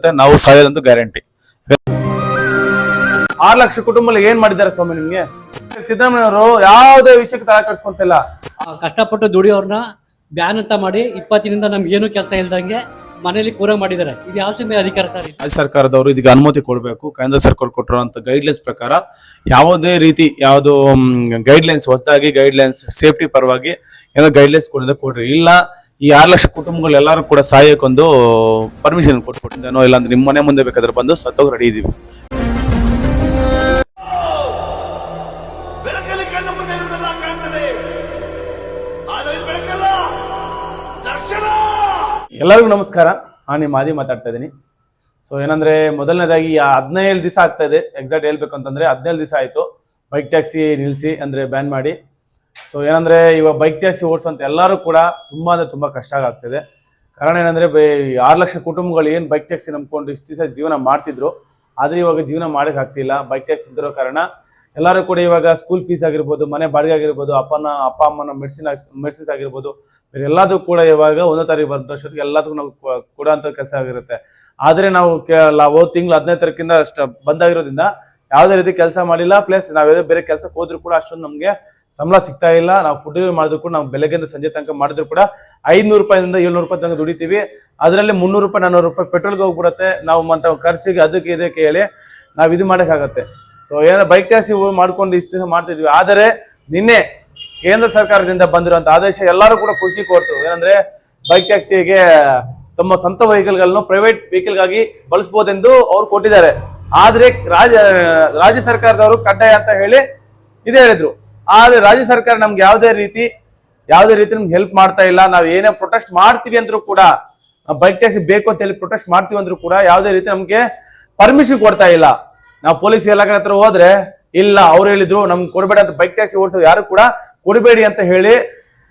ಮತ್ತೆ ನಾವು ಸಾಯೋದಂತೂ guarantee. R lakh ಕುಟುಂಬದಲ್ಲಿ ಏನ್ ಮಾಡಿದ್ದಾರೆ ಸ್ವಾಮಿ ನಿಮ್ಗೆ? ಸಿದ್ದರಾಮಯ್ಯವರು ಯಾವುದೇ ವಿಷಯಕ್ಕೆ ತಲೆ ಕಟ್ಸ್ಕೊಂತಿಲ್ಲ ಕಷ್ಟಪಟ್ಟು ದುಡಿಯೋರ್ನ ಬ್ಯಾನ್ ಅಂತ ಮಾಡಿ ಇಪ್ಪತ್ತಿನಿಂದ ನಮ್ಗೇನು ಕೆಲಸ ಇಲ್ದಂಗೆ ಮನೇಲಿ ಕೂರ ಮಾಡಿದ್ದಾರೆ. ಇದು ಯಾವ ಸಮಯ ಅಧಿಕಾರ ಸರ್ ಇದು? ರಾಜ್ಯ ಸರ್ಕಾರದವರು ಇದಕ್ಕೆ ಅನುಮತಿ ಕೊಡಬೇಕು. ಕೇಂದ್ರ ಸರ್ಕಾರ ಕೊಟ್ಟಿರುವಂತ ಗೈಡ್ಲೈನ್ಸ್ ಪ್ರಕಾರ ಯಾವುದೇ ರೀತಿ ಯಾವುದು ಗೈಡ್ಲೈನ್ಸ್ ಹೊಸದಾಗಿ ಗೈಡ್ಲೈನ್ಸ್ ಸೇಫ್ಟಿ ಪರವಾಗಿ ಏನೋ ಗೈಡ್ಲೈನ್ಸ್ ಕೊಡಿದ್ರೆ ಕೊಡ್ರಿ. ಇಲ್ಲ ಈ ಆರು ಲಕ್ಷ ಕುಟುಂಬಗಳು ಎಲ್ಲರೂ ಕೂಡ ಸಾಯಕ್ಕೊಂದು ಪರ್ಮಿಷನ್ ಕೊಟ್ಬಿಟ್ಟಿದ್ದೇನೋ ಇಲ್ಲ ಅಂದ್ರೆ ನಿಮ್ಮ ಮನೆ ಮುಂದೆ ಬೇಕಾದ್ರೆ ಬಂದು ಸತ್ತೋಗಿ ರೆಡಿ ಇದೀವಿ. ಎಲ್ಲರಿಗೂ ನಮಸ್ಕಾರ. ನಾನು ನಿಮ್ಮ ಆದಿ ಮಾತಾಡ್ತಾ ಇದ್ದೀನಿ. ಸೊ ಏನಂದ್ರೆ ಮೊದಲನೇದಾಗಿ ಹದಿನೈದು ದಿವಸ ಆಗ್ತಾ ಇದೆ. ಎಕ್ಸಾಕ್ಟ್ ಹೇಳ್ಬೇಕು ಅಂತಂದ್ರೆ ಹದಿನೇಳು ದಿವಸ ಆಯ್ತು. ಬೈಕ್ ಟ್ಯಾಕ್ಸಿ ನಿಲ್ಲಿಸಿ ಅಂದ್ರೆ ಬ್ಯಾನ್ ಮಾಡಿ. ಸೊ ಏನಂದ್ರೆ ಇವಾಗ ಬೈಕ್ ಟ್ಯಾಕ್ಸಿ ಓಡಿಸುವಂತ ಎಲ್ಲರೂ ಕೂಡ ತುಂಬಾ ಅಂದ್ರೆ ತುಂಬಾ ಕಷ್ಟ ಆಗ್ತಿದೆ. ಕಾರಣ ಏನಂದ್ರೆ ಆರು ಲಕ್ಷ ಕುಟುಂಬಗಳು ಏನು ಬೈಕ್ ಟ್ಯಾಕ್ಸಿ ನಂಬ್ಕೊಂಡು ಇಷ್ಟು ದಿವಸ ಜೀವನ ಮಾಡ್ತಿದ್ರು, ಆದ್ರೆ ಇವಾಗ ಜೀವನ ಮಾಡಕ್ ಆಗ್ತಿಲ್ಲ. ಬೈಕ್ ಟ್ಯಾಕ್ಸಿ ಇದ್ದಿರೋ ಕಾರಣ ಎಲ್ಲರೂ ಕೂಡ ಇವಾಗ ಸ್ಕೂಲ್ ಫೀಸ್ ಆಗಿರ್ಬೋದು, ಮನೆ ಬಾಡಿಗೆ ಆಗಿರ್ಬೋದು, ಅಪ್ಪನ, ಅಪ್ಪ ಅಮ್ಮನ ಮೆಡಿಸಿನ್ ಮೆಡಿಸಿನ್ಸ್ ಆಗಿರ್ಬೋದು ಎಲ್ಲದಕ್ಕೂ ಎಲ್ಲದೂ ಕೂಡ ಇವಾಗ ಒಂದೇ ತಾರೀಕು ಬರೋ ವರ್ಷಕ್ಕೆ ಎಲ್ಲದಕ್ಕೂ ನಾವು ಕೊಡೋ ಕೊಡೋಂಥ ಕೆಲಸ ಆಗಿರುತ್ತೆ. ಆದರೆ ನಾವು ಕೆ- ಲ- ಹೋದ ತಿಂಗಳು ಹದಿನೈದು ತಾರೀಕಿಂದ ಅಷ್ಟ ಬಂದಾಗಿರೋದ್ರಿಂದ ಯಾವುದೇ ರೀತಿ ಕೆಲಸ ಮಾಡಿಲ್ಲ ಪ್ಲಸ್ ನಾವೇ ಬೇರೆ ಕೆಲಸಕ್ಕೆ ಹೋದ್ರು ಕೂಡ ಅಷ್ಟೊಂದು ನಮಗೆ ಸಂಬಳ ಸಿಗ್ತಾ ಇಲ್ಲ. ನಾವು ಫುಡ್ ಮಾಡಿದ್ರು ಕೂಡ ನಾವು ಬೆಳಗ್ಗೆಯಿಂದ ಸಂಜೆ ತನಕ ಮಾಡಿದ್ರು ಕೂಡ ಐನೂರು ರೂಪಾಯಿಂದ ಏಳ್ನೂರು ರೂಪಾಯಿ ತನಕ ದುಡಿತೀವಿ. ಅದರಲ್ಲಿ ಮುನ್ನೂರು ರೂಪಾಯಿ ನಾನ್ನೂರು ರೂಪಾಯಿ ಪೆಟ್ರೋಲ್ಗೆ ಹೋಗ್ಬಿಡುತ್ತೆ. ನಾವು ಮತ್ತೆ ಖರ್ಚಿಗೆ ಅದಕ್ಕೆ ಇದಕ್ಕೆ ಹೇಳಿ ನಾವು ಇದು ಮಾಡೋಕ್ಕಾಗತ್ತೆ. ಸೊ ಏನೋ ಬೈಕ್ ಟ್ಯಾಕ್ಸಿ ಮಾಡ್ಕೊಂಡು ಇಷ್ಟು ದಿನ ಮಾಡ್ತಿದ್ವಿ. ಆದರೆ ನಿನ್ನೆ ಕೇಂದ್ರ ಸರ್ಕಾರದಿಂದ ಬಂದಿರುವಂತ ಆದೇಶ ಎಲ್ಲರೂ ಕೂಡ ಖುಷಿ ಕೊಡ್ತು. ಏನಂದ್ರೆ ಬೈಕ್ ಟ್ಯಾಕ್ಸಿಗೆ ತಮ್ಮ ಸ್ವಂತ ವೆಹಿಕಲ್ಗಳನ್ನು ಪ್ರೈವೇಟ್ ವೆಹಿಕಲ್ಗಾಗಿ ಬಳಸಬಹುದೆಂದು ಅವ್ರು ಕೊಟ್ಟಿದ್ದಾರೆ. ಆದ್ರೆ ರಾಜ್ಯ ರಾಜ್ಯ ಸರ್ಕಾರದವರು ಕಡ್ಡಾಯ ಅಂತ ಹೇಳಿ ಇದು ಹೇಳಿದ್ರು. ಆದ್ರೆ ರಾಜ್ಯ ಸರ್ಕಾರ ನಮ್ಗೆ ಯಾವುದೇ ರೀತಿ ಯಾವುದೇ ರೀತಿ ನಮ್ಗೆ ಹೆಲ್ಪ್ ಮಾಡ್ತಾ ಇಲ್ಲ. ನಾವು ಏನೇ ಪ್ರೊಟೆಸ್ಟ್ ಮಾಡ್ತೀವಿ ಅಂದ್ರೂ ಕೂಡ ಬೈಕ್ ಟ್ಯಾಕ್ಸಿ ಬೇಕು ಅಂತ ಹೇಳಿ ಪ್ರೊಟೆಸ್ಟ್ ಮಾಡ್ತೀವಿ ಅಂದ್ರೂ ಕೂಡ ಯಾವುದೇ ರೀತಿ ನಮ್ಗೆ ಪರ್ಮಿಷನ್ ಕೊಡ್ತಾ ಇಲ್ಲ. ನಾವು ಪೊಲೀಸ್ ಇಲಾಖೆ ಹತ್ರ ಹೋದ್ರೆ, ಇಲ್ಲ, ಅವ್ರು ಹೇಳಿದ್ರು, ನಮ್ಗೆ ಕೊಡಬೇಡ ಅಂತ ಬೈಕ್ ಟ್ಯಾಕ್ಸಿ ಓಡಿಸೋದು ಯಾರು ಕೂಡ ಕೊಡಬೇಡಿ ಅಂತ ಹೇಳಿ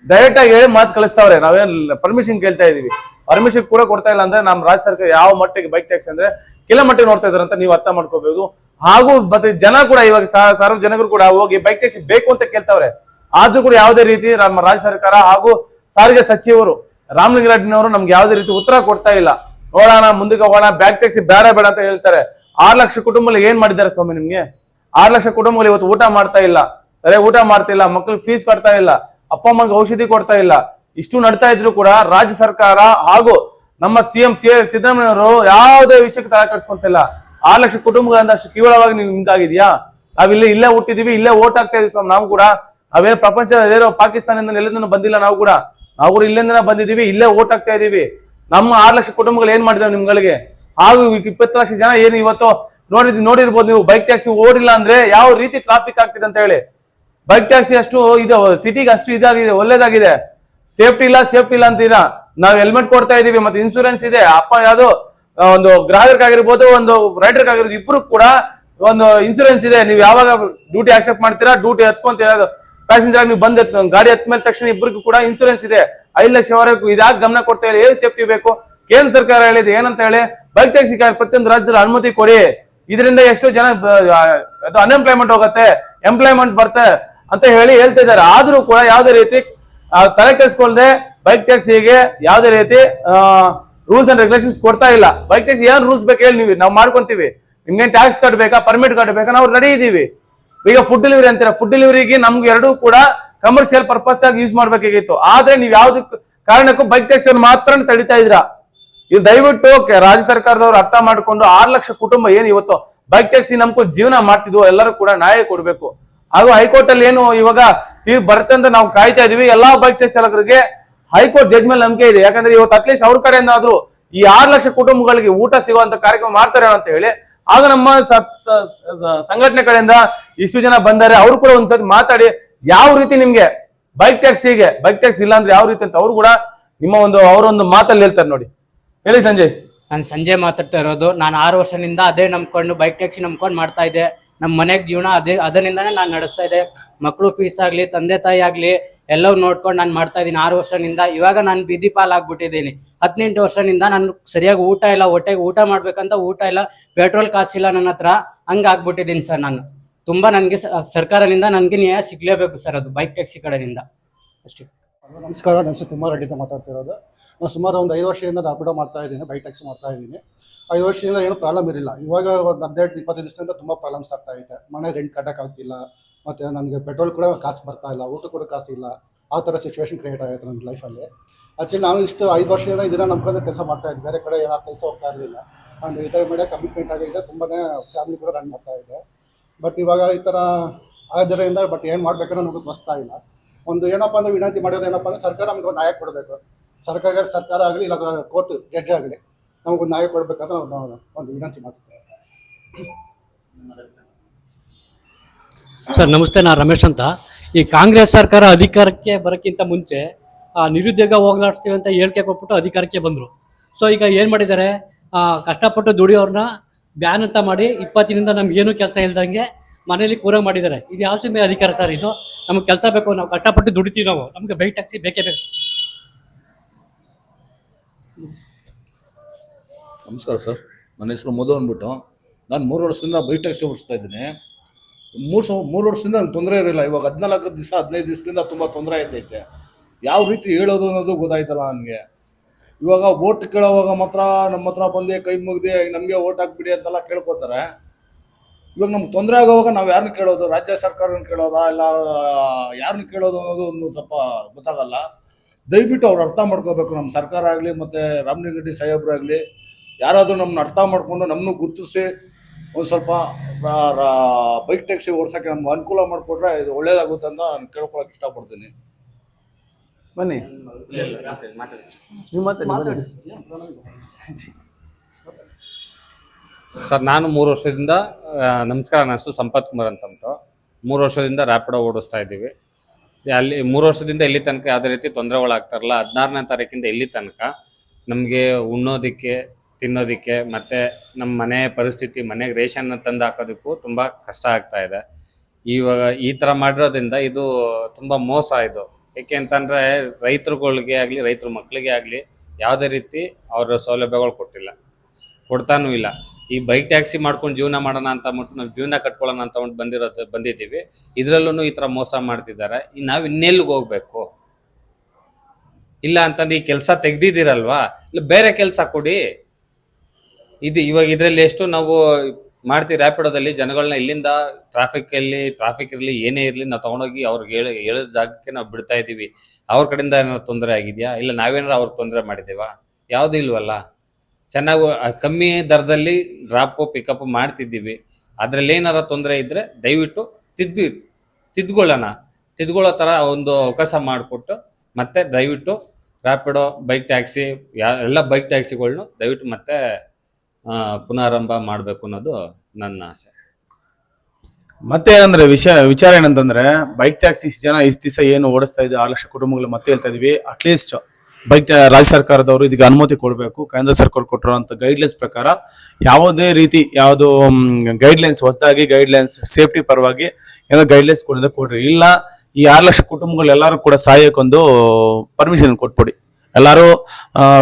ಡೈರೆಕ್ಟ್ ಆಗಿ ಹೇಳಿ ಮಾತು ಕಳಿಸ್ತಾವ್ರೆ. ನಾವೇನ್ ಪರ್ಮಿಷನ್ ಕೇಳ್ತಾ ಇದೀವಿ. ಪರ್ಮಿಷನ್ ಕೂಡ ಕೊಡ್ತಾ ಇಲ್ಲ ಅಂದ್ರೆ ನಮ್ಮ ರಾಜ್ಯ ಸರ್ಕಾರ ಯಾವ ಮಟ್ಟಿಗೆ ಬೈಕ್ ಟ್ಯಾಕ್ಸ್ ಅಂದ್ರೆ ಕೆಲ ಮಟ್ಟಿಗೆ ನೋಡ್ತಾ ಇದಾರೆ ಅಂತ ನೀವು ಅರ್ಥ ಮಾಡ್ಕೋಬೇಕು ಹಾಗೂ ಮತ್ತೆ ಜನ ಕೂಡ ಇವಾಗ ಸಾರ್ವಜನಿಕರು ಕೂಡ ಹೋಗಿ ಬೈಕ್ ಟ್ಯಾಕ್ಸಿ ಬೇಕು ಅಂತ ಕೇಳ್ತಾವ್ರೆ. ಆದ್ರೂ ಕೂಡ ಯಾವುದೇ ರೀತಿ ನಮ್ಮ ರಾಜ್ಯ ಸರ್ಕಾರ ಹಾಗೂ ಸಾರಿಗೆ ಸಚಿವರು ರಾಮಲಿಂಗರೆಡ್ಡಿನವರು ನಮ್ಗೆ ಯಾವುದೇ ರೀತಿ ಉತ್ತರ ಕೊಡ್ತಾ ಇಲ್ಲ. ನೋಡೋಣ, ಮುಂದಕ್ಕೆ ಹೋಗೋಣ. ಬ್ಯಾಕ್ ಟ್ಯಾಕ್ಸಿ ಬೇಡ ಬೇಡ ಅಂತ ಹೇಳ್ತಾರೆ. ಆರು ಲಕ್ಷ ಕುಟುಂಬಗಳು ಏನ್ ಮಾಡಿದ್ದಾರೆ ಸ್ವಾಮಿ ನಿಮ್ಗೆ? ಆರು ಲಕ್ಷ ಕುಟುಂಬಗಳು ಇವತ್ತು ಊಟ ಮಾಡ್ತಾ ಇಲ್ಲ. ಸರಿಯಾಗಿ ಊಟ ಮಾಡ್ತಿಲ್ಲ ಮಕ್ಳಿಗೆ ಫೀಸ್ ಕಟ್ತಾ ಇಲ್ಲ. ಅಪ್ಪ ಅಮ್ಮಗೆ ಔಷಧಿ ಕೊಡ್ತಾ ಇಲ್ಲ. ಇಷ್ಟು ನಡ್ತಾ ಇದ್ರು ಕೂಡ ರಾಜ್ಯ ಸರ್ಕಾರ ಹಾಗೂ ನಮ್ಮ ಸಿಎಂ ಸಿ ಸಿದ್ದರಾಮಯ್ಯವರು ಯಾವುದೇ ವಿಷಯಕ್ಕೆ ತಲೆ ಕಟ್ಸ್ಕೊಂತಿಲ್ಲ ಆರ್ ಲಕ್ಷ ಕುಟುಂಬಗಳಿಂದ ಅಷ್ಟು ಕೇವಲವಾಗಿ ನೀವು ಹಿಂಗಾಗಿದ್ಯಾ ನಾವಿಲ್ಲಿ ಇಲ್ಲೇ ಹುಟ್ಟಿದೀವಿ, ಇಲ್ಲೇ ಓಟ್ ಆಗ್ತಾ ಇದೀವಿ ಸ್ವಾಮಿ, ನಾವು ಕೂಡ. ನಾವೇನು ಪ್ರಪಂಚ ಏನೋ ಪಾಕಿಸ್ತಾನದಿಂದ ಎಲ್ಲಿಂದ ಬಂದಿಲ್ಲ ನಾವು ಕೂಡ. ನಾವು ಕೂಡ ಇಲ್ಲಿಂದ ಬಂದಿದೀವಿ ಇಲ್ಲೇ ಓಟ್ ಆಗ್ತಾ ಇದೀವಿ. ನಮ್ಮ ಆರು ಲಕ್ಷ ಕುಟುಂಬಗಳು ಏನ್ ಮಾಡಿದಾವೆ ನಿಮ್ಗಳಿಗೆ? ಹಾಗೂ ಇಪ್ಪತ್ತು ಲಕ್ಷ ಜನ ಏನು ಇವತ್ತು ನೋಡಿದ್ ನೋಡಿರ್ಬೋದು ನೀವು, ಬೈಕ್ ಟ್ಯಾಕ್ಸಿ ಓಡಿಲ್ಲ ಅಂದ್ರೆ ಯಾವ ರೀತಿ ಟ್ರಾಫಿಕ್ ಆಗ್ತಿದೆ ಅಂತ ಹೇಳಿ. ಬೈಕ್ ಟ್ಯಾಕ್ಸಿ ಅಷ್ಟು ಇದು ಸಿಟಿಗೆ ಅಷ್ಟು ಇದಾಗಿದೆ ಒಳ್ಳೇದಾಗಿದೆ. ಸೇಫ್ಟಿ ಇಲ್ಲ ಸೇಫ್ಟಿ ಇಲ್ಲ ಅಂತೀರಾ? ನಾವು ಹೆಲ್ಮೆಟ್ ಕೊಡ್ತಾ ಇದೀವಿ, ಮತ್ತೆ ಇನ್ಸೂರೆನ್ಸ್ ಇದೆ. ಅಪ್ಪ, ಯಾವ್ದು ಒಂದು ಗ್ರಾಹಕರಿಗಾಗಿರ್ಬೋದು, ಒಂದು ರೈಡರ್ಗಾಗಿರ್ಬೋದು ಇಬ್ರು ಕೂಡ ಒಂದು ಇನ್ಸೂರೆನ್ಸ್ ಇದೆ. ನೀವು ಯಾವಾಗ ಡ್ಯೂಟಿ ಆಕ್ಸೆಪ್ಟ್ ಮಾಡ್ತೀರಾ ಡ್ಯೂಟಿ ಹತ್ಕೊಂತೀರಾ ಪ್ಯಾಸೆಂಜರ್ ನೀವು ಬಂದ್ ಗಾಡಿ ಮೇಲೆ ತಕ್ಷಣ ಇಬ್ಬರಿಗೂ ಕೂಡ ಇನ್ಸೂರೆನ್ಸ್ ಇದೆ. ಐದು ಲಕ್ಷವರೆಗೂ ಇದಾಗ ಗಮನ ಕೊಡ್ತಾ ಇಲ್ಲ. ಏನ್ ಸೇಫ್ಟಿ ಬೇಕು? ಕೇಂದ್ರ ಸರ್ಕಾರ ಹೇಳಿದೆ ಏನಂತ ಹೇಳಿ ಬೈಕ್ ಟ್ಯಾಕ್ಸಿ ಪ್ರತಿಯೊಂದು ರಾಜ್ಯದಲ್ಲಿ ಅನುಮತಿ ಕೊಡಿ. ಇದರಿಂದ ಎಷ್ಟೋ ಜನ ಅನ್ಎಂಪ್ಲಾಯ್ಮೆಂಟ್ ಹೋಗುತ್ತೆ. ಎಂಪ್ಲಾಯ್ಮೆಂಟ್ ಬರುತ್ತೆ ಅಂತ ಹೇಳಿ ಹೇಳ್ತಾ ಇದ್ದಾರೆ. ಆದ್ರೂ ಕೂಡ ಯಾವುದೇ ರೀತಿ ತಲೆ ಕೆಡಿಸ್ಕೊಳ್ದೆ ಬೈಕ್ ಟ್ಯಾಕ್ಸಿಗೆ ಯಾವುದೇ ರೀತಿ ರೂಲ್ಸ್ ಅಂಡ್ ರೆಗ್ಯುಲೇಷನ್ಸ್ ಕೊಡ್ತಾ ಇಲ್ಲ. ಬೈಕ್ ಟ್ಯಾಕ್ಸಿ ಏನ್ ರೂಲ್ಸ್ ಬೇಕು ಹೇಳಿ ನೀವು, ನಾವು ಮಾಡ್ಕೊಂತೀವಿ. ನಿಮ್ಗೆ ಟ್ಯಾಕ್ಸ್ ಕಟ್ಟಬೇಕಾ ಪರ್ಮಿಟ್ ಕಟ್ಟಬೇಕಾ ನಾವು ರೆಡಿ ಇದೀವಿ. ಈಗ ಫುಡ್ ಡೆಲಿವರಿ ಅಂತೀರಾ ಫುಡ್ ಡೆಲಿವರಿಗೆ ನಮ್ಗೆ ಎರಡೂ ಕೂಡ ಕಮರ್ಷಿಯಲ್ ಪರ್ಪಸ್ ಆಗಿ ಯೂಸ್ ಮಾಡ್ಬೇಕಾಗಿತ್ತು. ಆದ್ರೆ ನೀವು ಯಾವ್ದು ಕಾರಣಕ್ಕೂ ಬೈಕ್ ಟ್ಯಾಕ್ಸ್ ಮಾತ್ರ ತಡಿತಾ ಇದ್ರಾ ಇದು ದಯವಿಟ್ಟು ರಾಜ್ಯ ಸರ್ಕಾರದವರು ಅರ್ಥ ಮಾಡಿಕೊಂಡು ಆರು ಲಕ್ಷ ಕುಟುಂಬ ಏನು ಇವತ್ತು ಬೈಕ್ ಟ್ಯಾಕ್ಸಿ ನಮ್ಗೂ ಜೀವನ ಮಾಡ್ತಿದ್ವು ಎಲ್ಲರೂ ಕೂಡ ನ್ಯಾಯ ಕೊಡಬೇಕು. ಹಾಗೂ ಹೈಕೋರ್ಟ್ ಅಲ್ಲಿ ಏನು ಇವಾಗ ತೀರ್ ಬರುತ್ತೆ ಅಂತ ನಾವು ಕಾಯ್ತಾ ಇದೀವಿ. ಎಲ್ಲಾ ಬೈಕ್ ಟ್ಯಾಕ್ಸಿ ಚಾಲಕರಿಗೆ ಹೈಕೋರ್ಟ್ ಜಜ್ ಮೇಲೆ ನಂಬಿಕೆ ಇದೆ. ಯಾಕಂದ್ರೆ ಇವತ್ತು ಅಟ್ಲೀಸ್ಟ್ ಅವ್ರ ಕಡೆಯಿಂದ ಆದ್ರೂ ಈ ಆರು ಲಕ್ಷ ಕುಟುಂಬಗಳಿಗೆ ಊಟ ಸಿಗುವಂತ ಕಾರ್ಯಕ್ರಮ ಮಾಡ್ತಾರೆ ಅಂತ ಹೇಳಿ, ಆಗ ನಮ್ಮ ಸಂಘಟನೆ ಕಡೆಯಿಂದ ಇಷ್ಟು ಜನ ಬಂದರೆ ಅವರು ಕೂಡ ಒಂದ್ಸತಿ ಮಾತಾಡಿ ಯಾವ ರೀತಿ ನಿಮ್ಗೆ ಬೈಕ್ ಟ್ಯಾಕ್ಸಿಗೆ ಬೈಕ್ ಟ್ಯಾಕ್ಸಿ ಇಲ್ಲ ಅಂದ್ರೆ ಯಾವ ರೀತಿ ಅಂತ ಅವ್ರು ಕೂಡ ನಿಮ್ಮ ಒಂದು ಅವರೊಂದು ಮಾತಲ್ಲಿ ಹೇಳ್ತಾರೆ ನೋಡಿ. ಹೇಳಿ ಸಂಜಯ್. ನಾನು ಸಂಜೆ ಮಾತಾಡ್ತಾ ಇರೋದು. ನಾನು ಆರು ವರ್ಷದಿಂದ ಅದೇ ನಂಬ್ಕೊಂಡು ಬೈಕ್ ಟ್ಯಾಕ್ಸಿ ನಂಬ್ಕೊಂಡು ಮಾಡ್ತಾ ಇದ್ದೆ. ನಮ್ಮ ಮನೆಗೆ ಜೀವನ ಅದೇ, ಅದರಿಂದನೇ ನಾನು ನಡೆಸ್ತಾ ಇದ್ದೆ. ಮಕ್ಕಳು ಫೀಸ್ ಆಗಲಿ, ತಂದೆ ತಾಯಿ ಆಗಲಿ, ಎಲ್ಲವೂ ನೋಡ್ಕೊಂಡು ನಾನು ಮಾಡ್ತಾ ಇದ್ದೀನಿ. ಆರು ವರ್ಷದಿಂದ ಇವಾಗ ನಾನು ಬೀದಿ ಪಾಲಾಗ್ಬಿಟ್ಟಿದ್ದೀನಿ. ಹದಿನೆಂಟು ವರ್ಷದಿಂದ ನಾನು ಸರಿಯಾಗಿ ಊಟ ಇಲ್ಲ, ಹೊಟ್ಟೆಗೆ ಊಟ ಮಾಡ್ಬೇಕಂತ ಊಟ ಇಲ್ಲ, ಪೆಟ್ರೋಲ್ ಕಾಸಿಲ್ಲ ನನ್ನ ಹತ್ರ ಹಂಗೆ ಆಗ್ಬಿಟ್ಟಿದ್ದೀನಿ ಸರ್ ನಾನು. ತುಂಬ ನನಗೆ ಸರ್ಕಾರದಿಂದ ನನಗೆ ನ್ಯಾಯ ಸಿಗಲೇಬೇಕು ಸರ್ ಅದು, ಬೈಕ್ ಟ್ಯಾಕ್ಸಿ ಕಡೆಯಿಂದ. ಅಷ್ಟೇ. ನಮಸ್ಕಾರ. ನನ್ನ ಹೆಸರು ತಿಮ್ಮಾರೆಡ್ಡಿ ಅಂತ ಮಾತಾಡ್ತಿರೋದು ನಾನು ಸುಮಾರು ಒಂದು ಐದು ವರ್ಷದಿಂದ ರಾಪಿಡೋ ಮಾಡ್ತಾ ಇದ್ದೀನಿ, ಬೈಟೆಕ್ಸ್ ಮಾಡ್ತಾ ಇದ್ದೀನಿ. ಐದು ವರ್ಷದಿಂದ ಏನು ಪ್ರಾಬ್ಲಮ್ ಇರಲಿಲ್ಲ. ಇವಾಗ ಒಂದು ಹದಿನೆಂಟು, ಇಪ್ಪತ್ತೈದು ದಿವಸದಿಂದ ತುಂಬ ಪ್ರಾಬ್ಲಮ್ಸ್ ಆಗ್ತಾ ಇದೆ. ಮನೆ ರೆಂಟ್ ಕಟ್ಟೋಕ್ಕಾಗ್ತಿಲ್ಲ ಮತ್ತು ನನಗೆ ಪೆಟ್ರೋಲ್ ಕೂಡ ಕಾಸು ಬರ್ತಾ ಇಲ್ಲ, ಊಟ ಕೂಡ ಕಾಸು ಇಲ್ಲ. ಆ ಥರ ಸಿಚುವೇಶನ್ ಕ್ರಿಯೇಟ್ ಆಗುತ್ತೆ ನನ್ನ ಲೈಫಲ್ಲಿ ಆ್ಯಕ್ಚುಲಿ ನಾನು ಇಷ್ಟು ಐದು ವರ್ಷದಿಂದ ಇದನ್ನ ನಂಬ್ಕೊಂಡು ಕೆಲಸ ಮಾಡ್ತಾ ಇದ್ದೆ ಬೇರೆ ಕಡೆ ಏನೋ ಕೆಲಸ ಹೋಗ್ತಾ ಇರಲಿಲ್ಲ. ಆ್ಯಂಡ್ ಇದೇ ಮೇಲೆ ಕಮಿಟ್ಮೆಂಟ್ ಆಗಿದೆ ತುಂಬಾ ಫ್ಯಾಮಿಲಿ ಕೂಡ ರನ್ ಮಾಡ್ತಾ ಇದೆ. ಬಟ್ ಇವಾಗ ಈ ಥರ ಆದ್ದರಿಂದ ಬಟ್ ಏನು ಮಾಡಬೇಕನ್ನೋ ನಮಗೆ ಬಸ್ತಾ ಇಲ್ಲ. ಒಂದು ಏನಪ್ಪ ಅಂದ್ರೆ ವಿನಂತಿ ಮಾಡೋದು ಏನಪ್ಪ ಅಂದ್ರೆ ಸರ್ಕಾರ ನಮ್ಗೆ ನ್ಯಾಯ ಕೊಡಬೇಕು. ಸರ್ಕಾರ ಸರ್ಕಾರ ಆಗಲಿ ಇಲ್ಲ ಕೋರ್ಟ್ ಜಡ್ಜ್ ಆಗಲಿ ನಮಗೊಂದು ನ್ಯಾಯ ಕೊಡಬೇಕಂತ ನಾವು ಒಂದು ವಿನಂತಿ ಮಾಡ್ತೇವೆ. ಸರ್, ನಮಸ್ತೆ ನಾನು ರಮೇಶ್ ಅಂತ. ಈ ಕಾಂಗ್ರೆಸ್ ಸರ್ಕಾರ ಅಧಿಕಾರಕ್ಕೆ ಬರೋಕ್ಕಿಂತ ಮುಂಚೆ ನಿರುದ್ಯೋಗ ಹೋಗ್ಲಾಡ್ಸ್ತೀವಿ ಅಂತ ಹೇಳಿಕೆ ಕೊಟ್ಬಿಟ್ಟು ಅಧಿಕಾರಕ್ಕೆ ಬಂದರು. ಸೊ ಈಗ ಏನು ಮಾಡಿದ್ದಾರೆ? ಕಷ್ಟಪಟ್ಟು ದುಡಿಯೋರನ್ನ ಬ್ಯಾನ್ ಅಂತ ಮಾಡಿ ಇಪ್ಪತ್ತಿನಿಂದ ಏನೂ ಕೆಲಸ ಇಲ್ದಂಗೆ ಮನೇಲಿ ಕೂರ ಮಾಡಿದ್ದಾರೆ. ಇದು ಯಾವ ಸಮಯ ಅಧಿಕಾರ ಸರ್ ಇದು? ನಮಗೆ ಕೆಲಸ ಬೇಕು, ನಾವು ಕಷ್ಟಪಟ್ಟು ದುಡಿತೀವಿ ನಾವು. ನಮಗೆ ಬೈಕ್ ಟ್ಯಾಕ್ಸಿ ಬೇಕೇ ಬೇಕು. ನಮಸ್ಕಾರ ಸರ್. ನನ್ನ ಹೆಸರು ಮಧು ಅಂದ್ಬಿಟ್ಟು. ನಾನು ಮೂರು ವರ್ಷದಿಂದ ಬೈಕ್ ಟ್ಯಾಕ್ಸಿ ಓಡಿಸ್ತಾ ಇದ್ದೀನಿ. ಮೂರು ಸಾವಿರ ಮೂರು ವರ್ಷದಿಂದ ನನಗೆ ತೊಂದರೆ ಇರಲಿಲ್ಲ. ಇವಾಗ ಹದಿನಾಲ್ಕು ದಿವಸ, ಹದಿನೈದು ದಿವಸದಿಂದ ತುಂಬ ತೊಂದರೆ ಆಯ್ತೈತೆ. ಯಾವ ರೀತಿ ಹೇಳೋದು ಅನ್ನೋದು ಗೊತ್ತಾಯ್ತಲ್ಲ ನನಗೆ. ಇವಾಗ ಓಟ್ ಕೇಳೋವಾಗ ಮಾತ್ರ ನಮ್ಮ ಹತ್ರ ಬಂದು ಕೈ ಮುಗ್ದು, ನಮಗೆ ಓಟ್ ಹಾಕ್ಬಿಡಿ ಅಂತೆಲ್ಲ ಕೇಳ್ಕೊತಾರೆ. ಇವಾಗ ನಮ್ಗೆ ತೊಂದರೆ ಆಗೋವಾಗ ನಾವು ಯಾರನ್ನ ಕೇಳೋದು? ರಾಜ್ಯ ಸರ್ಕಾರನ ಕೇಳೋದಾ? ಇಲ್ಲ ಯಾರನ್ನ ಕೇಳೋದು ಅನ್ನೋದು ಒಂದು ಸ್ವಲ್ಪ ಗೊತ್ತಾಗಲ್ಲ. ದಯವಿಟ್ಟು ಅವ್ರು ಅರ್ಥ ಮಾಡ್ಕೋಬೇಕು ನಮ್ಮ ಸರ್ಕಾರ ಆಗಲಿ ಮತ್ತು ರಾಮಲಿಂಗಡ್ಡಿ ಸಾಹೇಬ್ರಾಗಲಿ ಯಾರಾದರೂ ನಮ್ಮನ್ನ ಅರ್ಥ ಮಾಡಿಕೊಂಡು ನಮ್ಮನ್ನು ಗುರುತಿಸಿ ಒಂದು ಸ್ವಲ್ಪ ಬೈಕ್ ಟ್ಯಾಕ್ಸಿ ಓಡಿಸೋಕ್ಕೆ ನಮ್ಗೆ ಅನುಕೂಲ ಮಾಡಿಕೊಟ್ರೆ ಇದು ಒಳ್ಳೇದಾಗುತ್ತೆ ಅಂತ ನಾನು ಕೇಳ್ಕೊಳಕ್ಕೆ ಇಷ್ಟಪಡ್ತೀನಿ. ಬನ್ನಿ. ನೀವು ಮಾತಾಡಿ ಸರ್, ನಾನು ಮೂರು ವರ್ಷದಿಂದ ನಮಸ್ಕಾರ, ನನ್ನ ಹೆಸರು ಸಂಪತ್ ಕುಮಾರ್ ಅಂತ ಅಂತಂತು ಮೂರು ವರ್ಷದಿಂದ ರ್ಯಾಪಿಡೋ ಓಡಿಸ್ತಾ ಇದ್ದೀವಿ. ಅಲ್ಲಿ ಮೂರು ವರ್ಷದಿಂದ ಇಲ್ಲಿ ತನಕ ಯಾವುದೇ ರೀತಿ ತೊಂದರೆಗಳಾಗ್ತಾರಲ್ಲ ಹದಿನಾರನೇ ತಾರೀಕಿಂದ ಇಲ್ಲಿ ತನಕ ನಮಗೆ ಉಣ್ಣೋದಕ್ಕೆ, ತಿನ್ನೋದಕ್ಕೆ, ಮತ್ತು ನಮ್ಮ ಮನೆ ಪರಿಸ್ಥಿತಿ, ಮನೆಗೆ ರೇಷನ್ ತಂದು ಹಾಕೋದಕ್ಕೂ ತುಂಬ ಕಷ್ಟ ಆಗ್ತಾ ಇದೆ. ಇವಾಗ ಈ ಥರ ಮಾಡಿರೋದ್ರಿಂದ ಇದು ತುಂಬ ಮೋಸ ಇದು. ಏಕೆ ಅಂತಂದರೆ ರೈತರುಗಳಿಗೆ ಆಗಲಿ, ರೈತರ ಮಕ್ಕಳಿಗೆ ಆಗಲಿ ಯಾವುದೇ ರೀತಿ ಅವರ ಸೌಲಭ್ಯಗಳು ಕೊಟ್ಟಿಲ್ಲ. ಕೊಡ್ತಾನೂ ಇಲ್ಲ. ಈ ಬೈಕ್ ಟ್ಯಾಕ್ಸಿ ಮಾಡ್ಕೊಂಡು ಜೀವನ ಮಾಡೋಣ ಅಂತ ಅಂದ್ಬಿಟ್ಟು ನಾವು ಜೀವನ ಕಟ್ಕೊಳ್ಳೋಣ ಅಂತ ಅಂದ್ಬಿಟ್ಟು ಬಂದಿರೋದು ಬಂದಿದ್ದೀವಿ. ಇದರಲ್ಲೂ ಈ ಥರ ಮೋಸ ಮಾಡ್ತಿದ್ದಾರೆ. ನಾವು ಇನ್ನೆಲ್ಲಿಗೆ ಹೋಗ್ಬೇಕು? ಇಲ್ಲ ಅಂತಂದ್ರೆ ಈ ಕೆಲಸ ತೆಗ್ದಿದ್ದೀರಲ್ವಾ? ಇಲ್ಲ ಬೇರೆ ಕೆಲಸ ಕೊಡಿ. ಇದು ಇವಾಗ ಇದರಲ್ಲಿ ಎಷ್ಟು ನಾವು ಮಾಡ್ತೀವಿ ರ್ಯಾಪಿಡೋದಲ್ಲಿ ಜನಗಳನ್ನ ಇಲ್ಲಿಂದ ಟ್ರಾಫಿಕಲ್ಲಿ ಟ್ರಾಫಿಕ್ ಇರಲಿ, ಏನೇ ಇರಲಿ ನಾವು ತೊಗೊಂಡೋಗಿ ಅವ್ರಿಗೆ ಹೇಳಿ ಹೇಳಿದ ಜಾಗಕ್ಕೆ ನಾವು ಬಿಡ್ತಾ ಇದ್ದೀವಿ ಅವ್ರ ಕಡೆಯಿಂದ ಏನಾದ್ರು ತೊಂದರೆ ಆಗಿದೆಯಾ? ಇಲ್ಲ ನಾವೇನಾರು ಅವ್ರಿಗೆ ತೊಂದರೆ ಮಾಡಿದ್ದೀವಾ? ಯಾವುದೂ ಇಲ್ವಲ್ಲ? ಚೆನ್ನಾಗಿ ಕಮ್ಮಿ ದರದಲ್ಲಿ ಡ್ರಾಪು ಪಿಕಪ್ ಮಾಡ್ತಿದ್ದೀವಿ. ಅದರಲ್ಲಿ ಏನಾರ ತೊಂದರೆ ಇದ್ದರೆ ದಯವಿಟ್ಟು ತಿದ್ದು, ತಿದ್ಕೊಳ್ಳೋಣ. ತಿದ್ಕೊಳ್ಳೋ ಥರ ಒಂದು ಅವಕಾಶ ಮಾಡಿಕೊಟ್ಟು ಮತ್ತೆ ದಯವಿಟ್ಟು ರ್ಯಾಪಿಡೋ ಬೈಕ್ ಟ್ಯಾಕ್ಸಿ ಎಲ್ಲ ಬೈಕ್ ಟ್ಯಾಕ್ಸಿಗಳನ್ನು ದಯವಿಟ್ಟು ಮತ್ತೆ ಪುನಾರಂಭ ಮಾಡಬೇಕು ಅನ್ನೋದು ನನ್ನ ಆಸೆ. ಮತ್ತೆ ಏನಂದ್ರೆ ವಿಷಯ ವಿಚಾರ ಏನಂತಂದ್ರೆ ಬೈಕ್ ಟ್ಯಾಕ್ಸಿ ಜನ ಇಷ್ಟು ದಿವಸ ಏನು ಓಡಿಸ್ತಾ ಇದ್ದೀವಿ ಆರು ಲಕ್ಷ ಕುಟುಂಬಗಳು ಮತ್ತೆ ಹೇಳ್ತಾ ಇದೀವಿ ಅಟ್ಲೀಸ್ಟ್ ಬೈಕ್ ರಾಜ್ಯ ಸರ್ಕಾರದವರು ಇದಕ್ಕೆ ಅನುಮತಿ ಕೊಡಬೇಕು. ಕೇಂದ್ರ ಸರ್ಕಾರ ಕೊಟ್ಟಿರುವಂತ ಗೈಡ್ಲೈನ್ಸ್ ಪ್ರಕಾರ ಯಾವುದೇ ರೀತಿ ಯಾವುದು ಗೈಡ್ಲೈನ್ಸ್ ಹೊಸದಾಗಿ ಗೈಡ್ಲೈನ್ಸ್ ಸೇಫ್ಟಿ ಪರವಾಗಿ ಏನೋ ಗೈಡ್ಲೈನ್ಸ್ ಕೊಡಿದ್ರೆ ಕೊಡ್ರಿ. ಇಲ್ಲ, ಈ ಆರು ಲಕ್ಷ ಕುಟುಂಬಗಳು ಎಲ್ಲರೂ ಕೂಡ ಸಾಯಕ್ಕೊಂದು ಪರ್ಮಿಷನ್ ಕೊಟ್ಬಿಡಿ. ಎಲ್ಲರೂ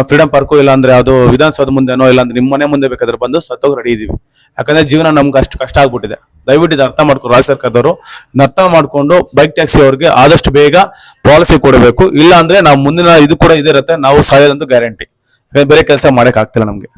ಫ್ರೀಡಮ್ ಪಾರ್ಕು ಇಲ್ಲ ಅಂದ್ರೆ ಅದು ವಿಧಾನಸೌಧ ಮುಂದೆನೋ ಇಲ್ಲ ಅಂದ್ರೆ ನಿಮ್ಮ ಮನೆ ಮುಂದೆ ಬೇಕಾದ್ರೆ ಬಂದು ಸತ್ತೋಗಿ ರೆಡಿ ಇದೀವಿ. ಯಾಕಂದ್ರೆ ಜೀವನ ನಮ್ಗೆ ಅಷ್ಟು ಕಷ್ಟ ಆಗ್ಬಿಟ್ಟಿದೆ. ದಯವಿಟ್ಟು ಇದು ಅರ್ಥ ಮಾಡ್ಕೊಂಡು ರಾಜ್ಯ ಸರ್ಕಾರದವರು ಅರ್ಥ ಮಾಡ್ಕೊಂಡು ಬೈಕ್ ಟ್ಯಾಕ್ಸಿ ಅವ್ರಿಗೆ ಆದಷ್ಟು ಬೇಗ ಪಾಲಿಸಿ ಕೊಡಬೇಕು. ಇಲ್ಲ ಅಂದ್ರೆ ನಾವು ಮುಂದಿನ ಇದು ಕೂಡ ಇದಿರುತ್ತೆ, ನಾವು ಸಾಯೋದಂತೂ ಗ್ಯಾರಂಟಿ ಬೇರೆ ಕೆಲಸ ಮಾಡೋಕ್ಕಾಗ್ತಿಲ್ಲ ನಮ್ಗೆ.